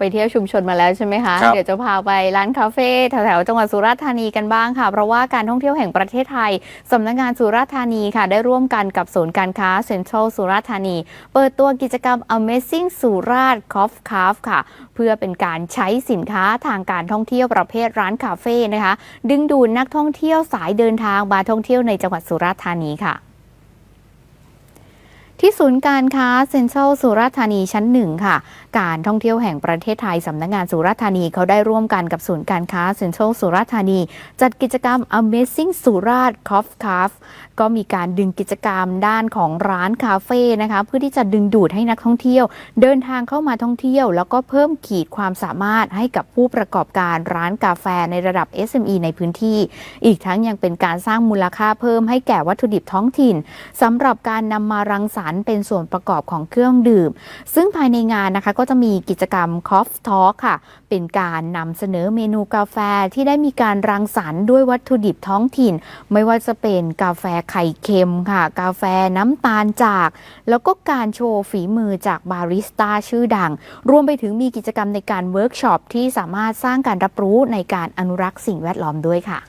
ไปเที่ยวชุมชนมาแล้วใช่ไหมคะครับเดี๋ยวจะพาไปร้านคาเฟ่แถวๆจังหวัดสุราษฎร์ธานีกันบ้างค่ะ เพราะว่าการท่องเที่ยวแห่งประเทศไทยสำนักงานสุราษฎร์ธานีค่ะ ได้ร่วมกันกับศูนย์การค้าเซ็นทรัลสุราษฎร์ธานี เปิดตัวกิจกรรม Amazing สุราษฎร์คอฟคาฟค่ะ เพื่อเป็นการใช้สินค้าทางการท่องเที่ยวประเภทร้านคาเฟ่นะคะ ดึงดูดนักท่องเที่ยวสายเดินทางมาท่องเที่ยวในจังหวัดสุราษฎร์ธานีค่ะ ที่ศูนย์การค้าเซ็นทรัลสุราษฎร์ธานีชั้นหนึ่งค่ะ การท่องเที่ยวแห่งประเทศไทยสำนักงานสุราษฎร์ธานีเขาได้ร่วมกันกับศูนย์การค้าเซ็นทรัลสุราษฎร์ธานี จัดกิจกรรม Amazing สุราษฎร์คอฟคาฟก็มีการดึงกิจกรรมด้านของร้านคาเฟ่นะคะเพื่อที่จะดึงดูดให้นักท่องเที่ยว เดินทางเข้ามาท่องเที่ยว แล้วก็เพิ่มขีดความสามารถให้กับผู้ประกอบการร้านกาแฟในระดับ SME ในพื้นที่ อีกทั้งยังเป็นการสร้างมูลค่าเพิ่มให้แก่วัตถุดิบท้องถิ่นสำหรับการนำมารังสรรค์เป็นส่วนประกอบของเครื่องดื่ม ซึ่งภายในงานนะคะก็จะมีกิจกรรม Coffee Talk ค่ะ เป็นการนำเสนอเมนูกาแฟที่ได้มีการรังสรรค์ด้วยวัตถุดิบท้องถิ่น ไม่ว่าจะเป็นกาแฟไข่เค็มค่ะ กาแฟน้ำตาลจาก แล้วก็การโชว์ฝีมือจากบาริสต้าชื่อดัง รวมไปถึงมีกิจกรรมในการเวิร์กช็อปที่สามารถสร้างการรับรู้ในการอนุรักษ์สิ่งแวดล้อมด้วยค่ะ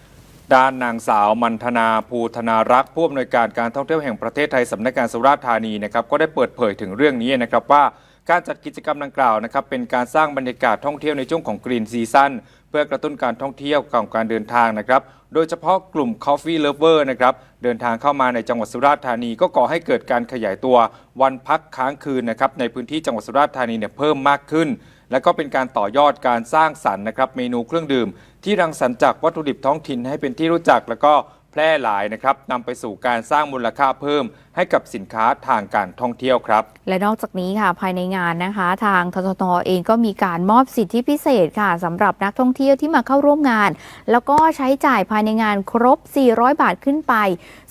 ด้านนางสาวมันธนาภูธนารักษ์ผู้อำนวยการการท่องเที่ยวแห่งประเทศไทยสำนักงานสุราษฎร์ธานีนะครับก็ได้เปิดเผยถึงเรื่องนี้นะครับว่าการจัดกิจกรรมดังกล่าวนะครับเป็นการสร้างบรรยากาศท่องเที่ยวในช่วงของกรีนซีซั่นเพื่อกระตุ้นการท่องเที่ยวกับการเดินทางนะครับโดยเฉพาะกลุ่ม Coffee Lover นะครับเดินทางเข้ามาในจังหวัดสุราษฎร์ธานี ก็ก่อให้เกิดการขยายตัววันพักค้างคืนนะครับในพื้นที่จังหวัดสุราษฎร์ธานีเนี่ยเพิ่มมากขึ้น และก็เป็นการต่อยอดการสร้างสรรค์นะครับเมนูเครื่องดื่ม ที่รังสรรค์จากวัตถุดิบท้องถิ่นให้เป็นที่รู้จัก แล้วก็แพร่หลายนะครับนำไปสู่การสร้างมูลค่าเพิ่มให้กับสินค้าทางการท่องเที่ยวครับ และนอกจากนี้ค่ะภายในงานนะคะ ทางทททเองก็มีการมอบสิทธิพิเศษค่ะสำหรับนักท่องเที่ยวที่มาเข้าร่วมงาน แล้วก็ใช้จ่ายภายในงานครบ 400 บาทขึ้นไป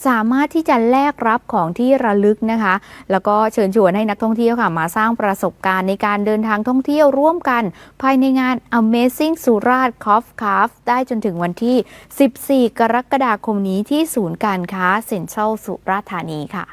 สามารถที่จะแลกรับของที่ระลึกนะคะ แล้วก็เชิญชวนให้นักท่องเที่ยวค่ะมาสร้างประสบการณ์ในการเดินทางท่องเที่ยวร่วมกัน ภายในงาน Amazing สุราษฎร์คอฟคาฟได้จนถึงวันที่ 14 กรกฎาคมนี้ที่ศูนย์การค้าเซ็นทรัลสุราษฎร์ธานีค่ะ